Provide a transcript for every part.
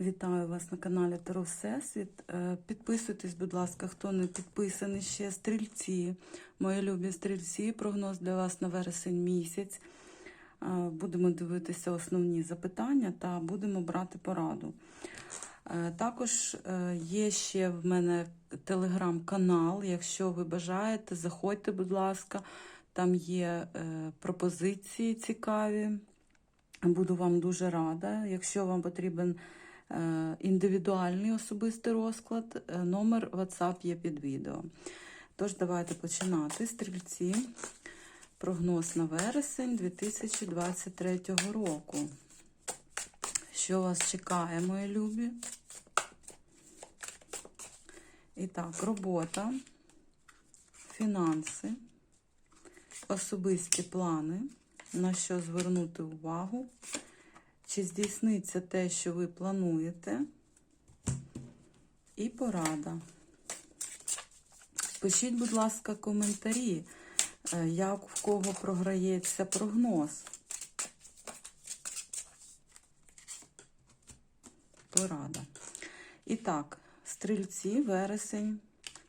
Вітаю вас на каналі Таро Всесвіт. Е, Підписуйтесь, будь ласка, хто не підписаний ще. Стрільці, мої любі стрільці, прогноз для вас на вересень місяць. Е, Будемо дивитися основні запитання та будемо брати пораду. Е, Також є ще в мене телеграм-канал. Якщо ви бажаєте, заходьте, будь ласка, там є пропозиції цікаві. Буду вам дуже рада. Якщо вам потрібен індивідуальний особистий розклад, е, номер WhatsApp є під відео. Тож, давайте починати. Стрільці. Прогноз на вересень 2023 року. Що вас чекає, мої любі? І так, робота, фінанси, особисті плани, на що звернути увагу, чи здійсниться те, що ви плануєте, і порада. Пишіть, будь ласка, коментарі, е, як в кого програється прогноз. Порада. І так, стрільці, вересень,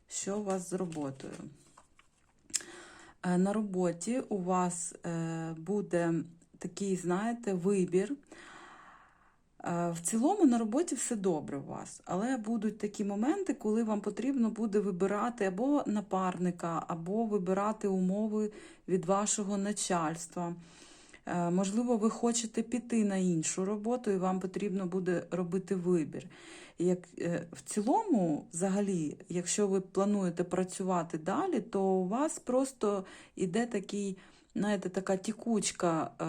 що у вас з роботою? Е, На роботі у вас е, буде такий, знаєте, вибір. Е, В цілому на роботі все добре у вас, але будуть такі моменти, коли вам потрібно буде вибирати або напарника, або вибирати умови від вашого начальства. Е, Можливо, ви хочете піти на іншу роботу, і вам потрібно буде робити вибір. Як е, в цілому, взагалі, якщо ви плануєте працювати далі, то у вас просто іде такий, знаєте, така тікучка е,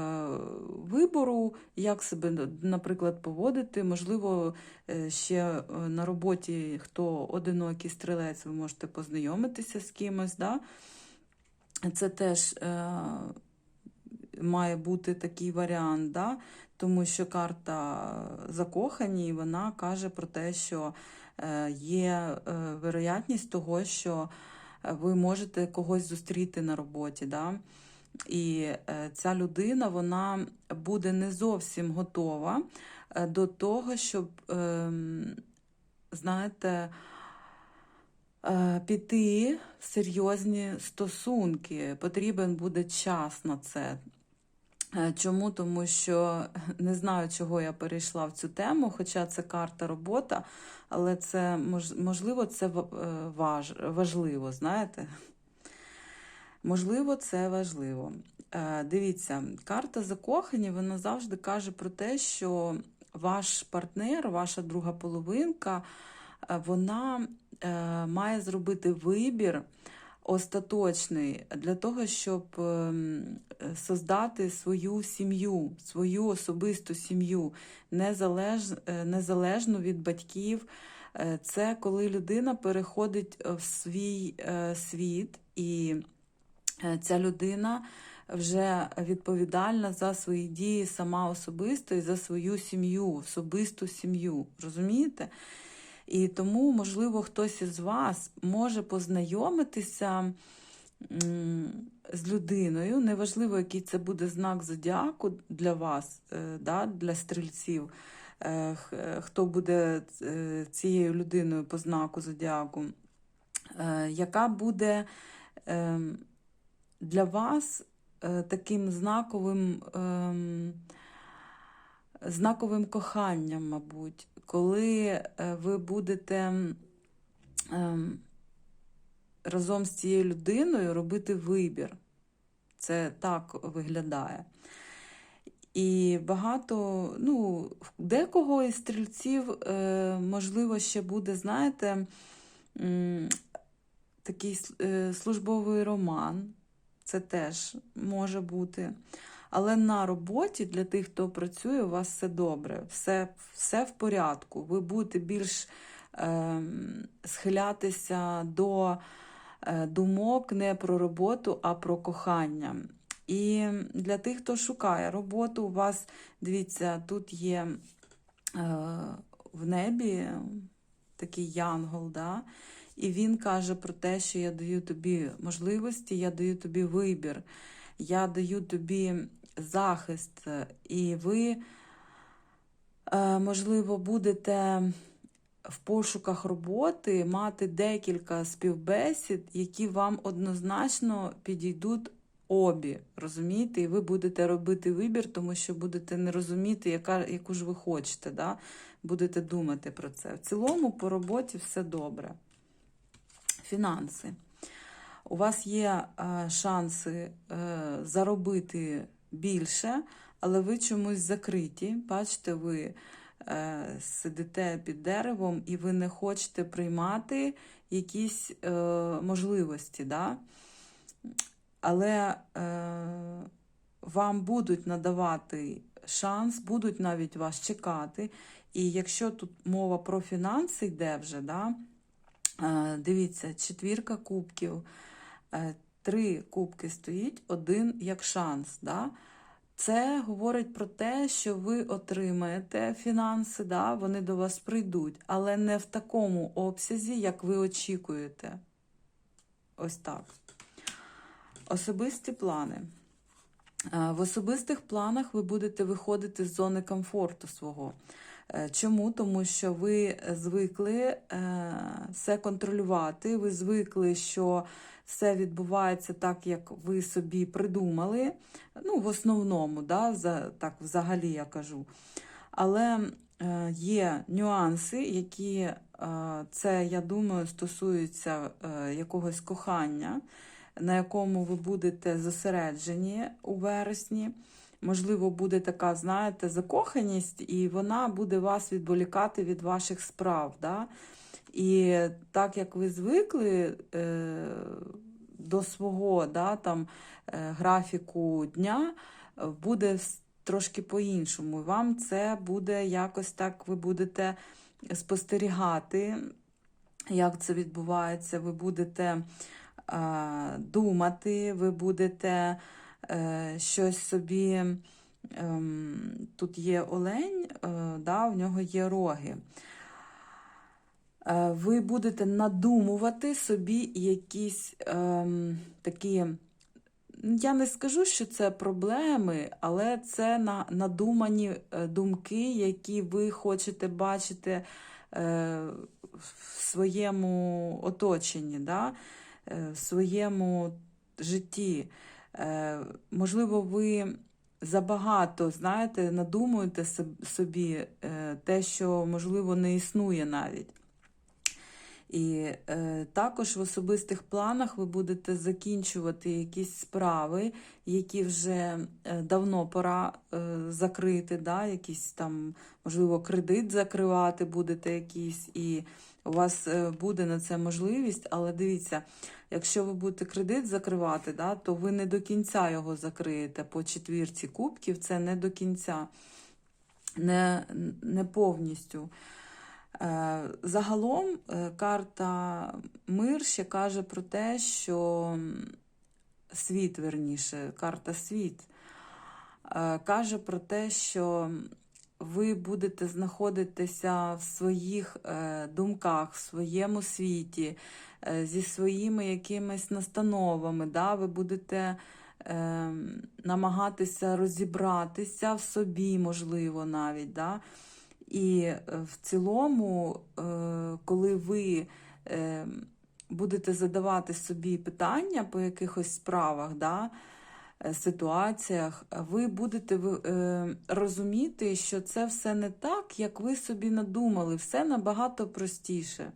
вибору, як себе, наприклад, поводити. Можливо, е, ще е, на роботі, хто одинокий стрілець, ви можете познайомитися з кимось. Да? Це теж. Е, має бути такий варіант, да? тому що карта закохані, вона каже про те, що е, є вероятність того, що ви можете когось зустріти на роботі. Да? І е, ця людина вона буде не зовсім готова е, до того, щоб, ем, знаєте, е, піти в серйозні стосунки. Потрібен буде час на це. Чому? Тому що не знаю, чого я перейшла в цю тему, хоча це карта робота, але це мож- можливо це ва- важ, важливо, знаєте? Можливо, це важливо. Е, Дивіться, карта закохані, вона завжди каже про те, що ваш партнер, ваша друга половинка, е, вона е, має зробити вибір остаточний для того, щоб ем, создати свою сім'ю, свою особисту сім'ю, незалеж, незалежну від батьків. Це коли людина переходить в свій світ, і ця людина вже відповідальна за свої дії сама особисто і за свою сім'ю, особисту сім'ю. Розумієте? І тому, можливо, хтось із вас може познайомитися з людиною. Неважливо, який це буде знак зодіаку для вас, е, для стрільців, е, хто буде е, цією людиною по знаку зодіаку, е, яка буде е, для вас е, таким знаковим. ем, знаковим коханням, мабуть, коли е, ви будете ем, разом з цією людиною робити вибір. Це так виглядає. І багато, ну, декого із стрільців, е, можливо, ще буде, знаєте, такий службовий роман. Це теж може бути. Але на роботі для тих, хто працює, у вас все добре, все, все в порядку. Ви будете більш ем, схилятися до е, думок не про роботу, а про кохання. І для тих, хто шукає роботу, у вас, дивіться, тут є е, в небі такий янгол, да? І він каже про те, що я даю тобі можливості, я даю тобі вибір, я даю тобі захист, і ви Е, Можливо, будете в пошуках роботи мати декілька співбесід, які вам однозначно підійдуть обі. Розумієте? І ви будете робити вибір, тому що будете не розуміти, яка, яку ж ви хочете. Да? Будете думати про це. В цілому, по роботі все добре. Фінанси. У вас є е, шанси е, заробити більше, але ви чомусь закриті. Бачите, ви е, сидите під деревом і ви не хочете приймати якісь можливості. Да? Але вам будуть надавати шанс, будуть навіть вас чекати. І якщо тут мова про фінанси йде вже, да, дивіться, четвірка кубків, е, три кубки стоїть, один як шанс. Да? Це говорить про те, що ви отримаєте фінанси, да, вони до вас прийдуть, але не в такому обсязі, як ви очікуєте. Ось так. Особисті плани. Е, В особистих планах ви будете виходити з зони комфорту свого. Е, Чому? Тому що ви звикли е, все контролювати, ви звикли, що все відбувається так, як ви собі придумали. Ну, в основному, да, так взагалі я кажу. Але е, є нюанси, які це, я думаю, стосуються якогось кохання, на якому ви будете зосереджені у вересні. Можливо, буде така, знаєте, закоханість, і вона буде вас відволікати від ваших справ. Да? І так як ви звикли е, до свого да, там, е, графіку дня, е, буде трошки по-іншому. Вам це буде якось так, ви будете спостерігати, як це відбувається. Ви будете е, думати, ви будете щось собі. ем, Тут є олень, е, да, в нього є роги. Е, Ви будете надумувати собі якісь ем, такі. Я не скажу, що це проблеми, але це на, надумані е, думки, які ви хочете бачити е, в своєму оточенні, да? е, в своєму житті. Е, можливо, ви забагато, знаєте, надумуєте собі е, те, що, можливо, не існує навіть. І е, також в особистих планах ви будете закінчувати якісь справи, які вже е, давно пора е, закрити, да? якісь там, можливо, кредит закривати будете якийсь, і у вас буде на це можливість, але дивіться, якщо ви будете кредит закривати, да, то ви не до кінця його закриєте по четвірці кубків, це не до кінця, не, не повністю. Е, Загалом е, карта Мир ще каже про те, що світ, верніше, карта світ е, каже про те, що ви будете знаходитися в своїх думках, в своєму світі, зі своїми якимись настановами. Да? Ви будете е, намагатися розібратися в собі, можливо, навіть. Да? І е, в цілому, е, коли ви е, будете задавати собі питання по якихось справах, да, е, ситуаціях, ви будете е, розуміти, що це все не так, як ви собі надумали, все набагато простіше.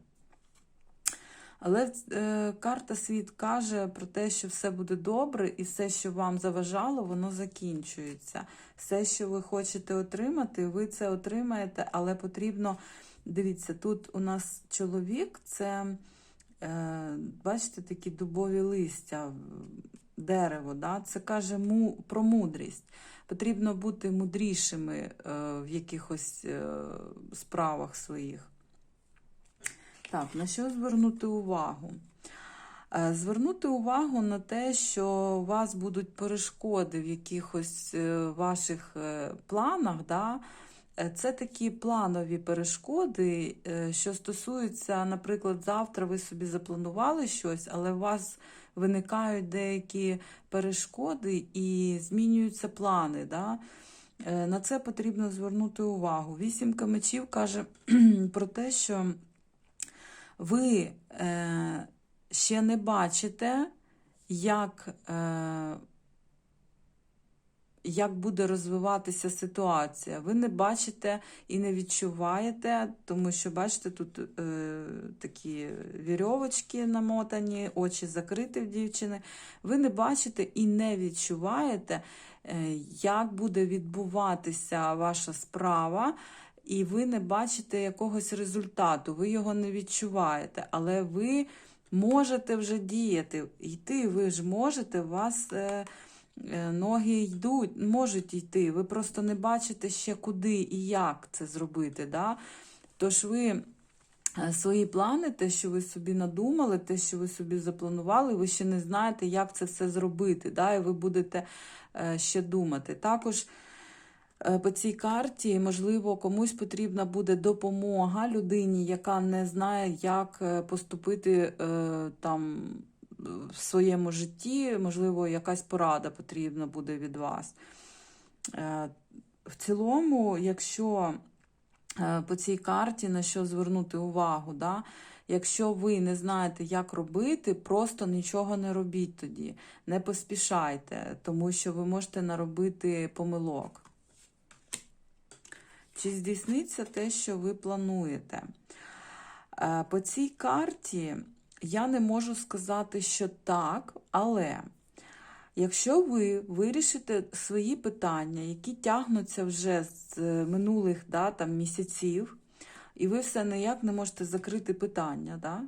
Але е, карта світ каже про те, що все буде добре, і все, що вам заважало, воно закінчується. Все, що ви хочете отримати, ви це отримаєте, але потрібно. Дивіться, тут у нас чоловік, це, е, бачите, такі дубові листя, дерево. Да? Це каже му, про мудрість. Потрібно бути мудрішими е, в якихось е, справах своїх. Так, на що звернути увагу? Е, Звернути увагу на те, що у вас будуть перешкоди в якихось е, ваших е, планах. Да? Це такі планові перешкоди, що стосуються, наприклад, завтра ви собі запланували щось, але у вас виникають деякі перешкоди і змінюються плани. Да? На це потрібно звернути увагу. Вісімка мечів каже про те, що ви е, ще не бачите, як, е, як буде розвиватися ситуація. Ви не бачите і не відчуваєте, тому що, бачите, тут е, такі вірьовочки намотані, очі закриті в дівчини. Ви не бачите і не відчуваєте, е, як буде відбуватися ваша справа. І ви не бачите якогось результату, ви його не відчуваєте, але ви можете вже діяти. Йти ви ж можете, у вас е, е, ноги йдуть, можуть йти. Ви просто не бачите ще куди і як це зробити. Да? Тож ви е, свої плани, те, що ви собі надумали, те, що ви собі запланували, ви ще не знаєте, як це все зробити. Да? І ви будете е, ще думати. Також по цій карті, можливо, комусь потрібна буде допомога людині, яка не знає, як е, поступити е, там в своєму житті, можливо, якась порада потрібна буде від вас. Е, В цілому, якщо е, по цій карті на що звернути увагу, да? якщо ви не знаєте, як робити, просто нічого не робіть тоді, не поспішайте, тому що ви можете наробити помилок. Чи здійсниться те, що ви плануєте? Е, По цій карті я не можу сказати, що так, але якщо ви вирішите свої питання, які тягнуться вже з е, минулих да, там, місяців, і ви все ніяк не можете закрити питання, да?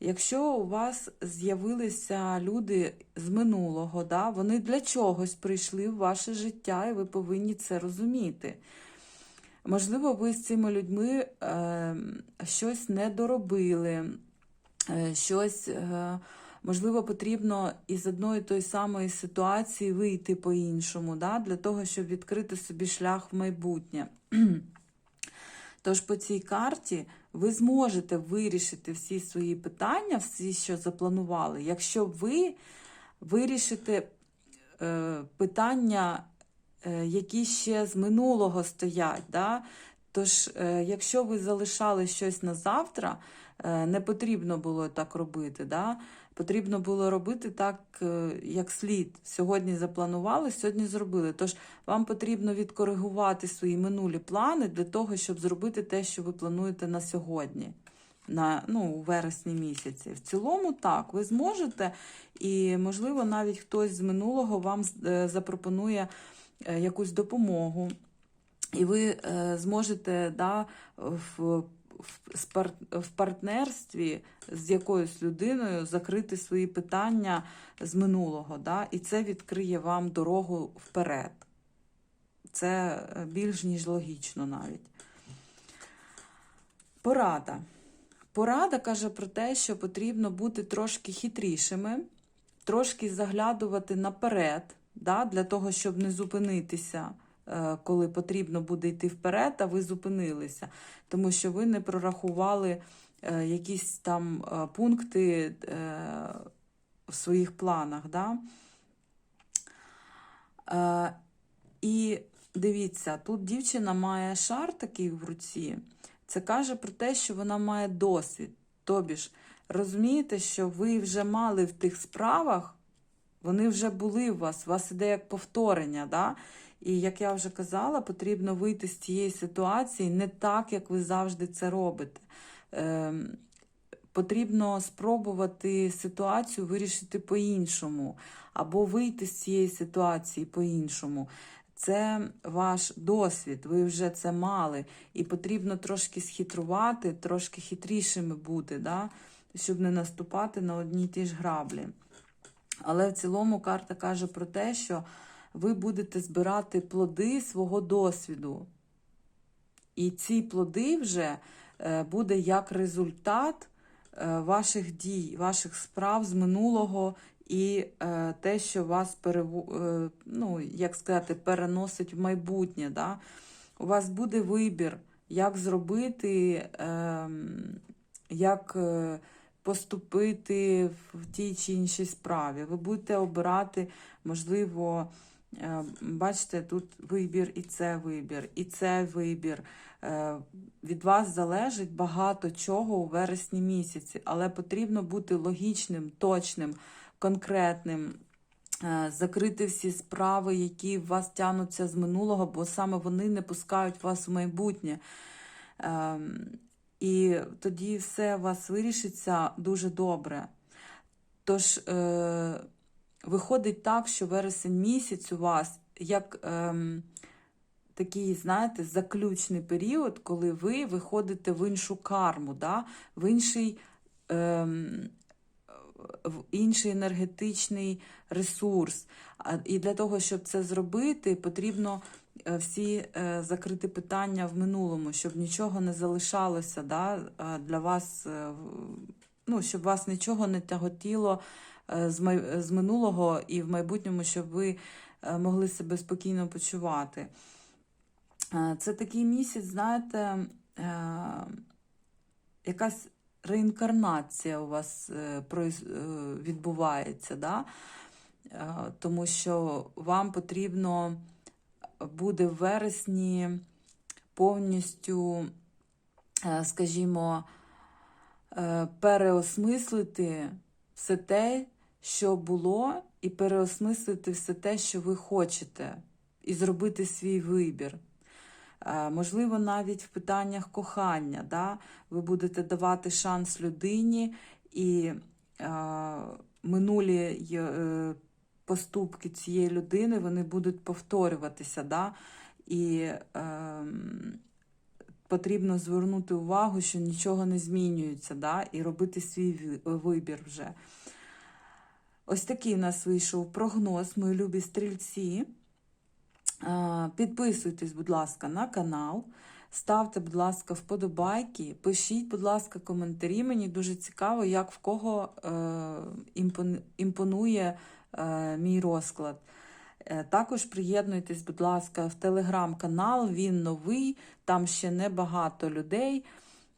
Якщо у вас з'явилися люди з минулого, да, вони для чогось прийшли в ваше життя, і ви повинні це розуміти. Можливо, ви з цими людьми е, щось не доробили, е, щось, е, можливо, потрібно із одної тої самої ситуації вийти по-іншому, да, для того, щоб відкрити собі шлях в майбутнє. Тож по цій карті ви зможете вирішити всі свої питання, всі, що запланували, якщо ви вирішите е, питання, які ще з минулого стоять. Да? Тож, е, якщо ви залишали щось на завтра, е, не потрібно було так робити. Да? Потрібно було робити так, е, як слід. Сьогодні запланували, сьогодні зробили. Тож вам потрібно відкоригувати свої минулі плани для того, щоб зробити те, що ви плануєте на сьогодні, на, ну, у вересні місяці. В цілому так, ви зможете, і, можливо, навіть хтось з минулого вам е, запропонує е, якусь допомогу. І ви е, зможете да, в, в партнерстві з якоюсь людиною закрити свої питання з минулого. Да, і це відкриє вам дорогу вперед. Це е, більш ніж логічно навіть. Порада. Порада каже про те, що потрібно бути трошки хитрішими, трошки заглядувати наперед, да, для того, щоб не зупинитися, е, коли потрібно буде йти вперед, а ви зупинилися, тому що ви не прорахували е, якісь там е, пункти в своїх планах. Да? І дивіться, тут дівчина має шар такий в руці. Це каже про те, що вона має досвід. Тобі ж, розумієте, що ви вже мали в тих справах, вони вже були у вас, у вас іде як повторення. Да? І як я вже казала, потрібно вийти з цієї ситуації не так, як ви завжди це робите. Ем, потрібно спробувати ситуацію вирішити по-іншому, або вийти з цієї ситуації по-іншому. Це ваш досвід, ви вже це мали, і потрібно трошки схитрувати, трошки хитрішими бути, да? щоб не наступати на одні ті ж граблі. Але в цілому карта каже про те, що ви будете збирати плоди свого досвіду. І ці плоди вже е, буде як результат е, ваших дій, ваших справ з минулого і е, те, що вас переву, ну, як сказати, переносить в майбутнє. Да? У вас буде вибір, як зробити, е, як поступити в тій чи іншій справі. Ви будете обирати, можливо, Е, Бачите, тут вибір, і це вибір, і це вибір. Е, Від вас залежить багато чого у вересні місяці, але потрібно бути логічним, точним, конкретним, е, закрити всі справи, які в вас тягнуться з минулого, бо саме вони не пускають вас в майбутнє. І тоді все у вас вирішиться дуже добре. Тож, е, виходить так, що вересень місяць у вас як ем, такий, знаєте, заключний період, коли ви виходите в іншу карму, да? в інший. Ем, в інший енергетичний ресурс. І для того, щоб це зробити, потрібно е, всі е, закрити питання в минулому, щоб нічого не залишалося да, е, для вас, е, ну, щоб вас нічого не тяготіло е, з, минулого і в майбутньому, щоб ви е, могли себе спокійно почувати. Е, Це такий місяць, знаєте, е, якась реінкарнація у вас е, е, відбувається, да? Е, тому що вам потрібно буде в вересні повністю, е, скажімо, е, переосмислити все те, що було, і переосмислити все те, що ви хочете, і зробити свій вибір. Е, Можливо, навіть в питаннях кохання, да? ви будете давати шанс людині, і минулі поступки цієї людини вони будуть повторюватися. Да? І е, потрібно звернути увагу, що нічого не змінюється, да? і робити свій вибір вже. Ось такий в нас вийшов прогноз, мої любі стрільці. Е, Підписуйтесь, будь ласка, на канал. Ставте, будь ласка, вподобайки, пишіть, будь ласка, коментарі. Мені дуже цікаво, як в кого е, імпонує мій розклад. Е, Також приєднуйтесь, будь ласка, в телеграм-канал. Він новий, там ще небагато людей,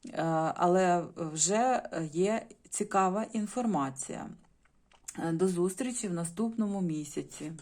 е, але вже є цікава інформація. Е, До зустрічі в наступному місяці.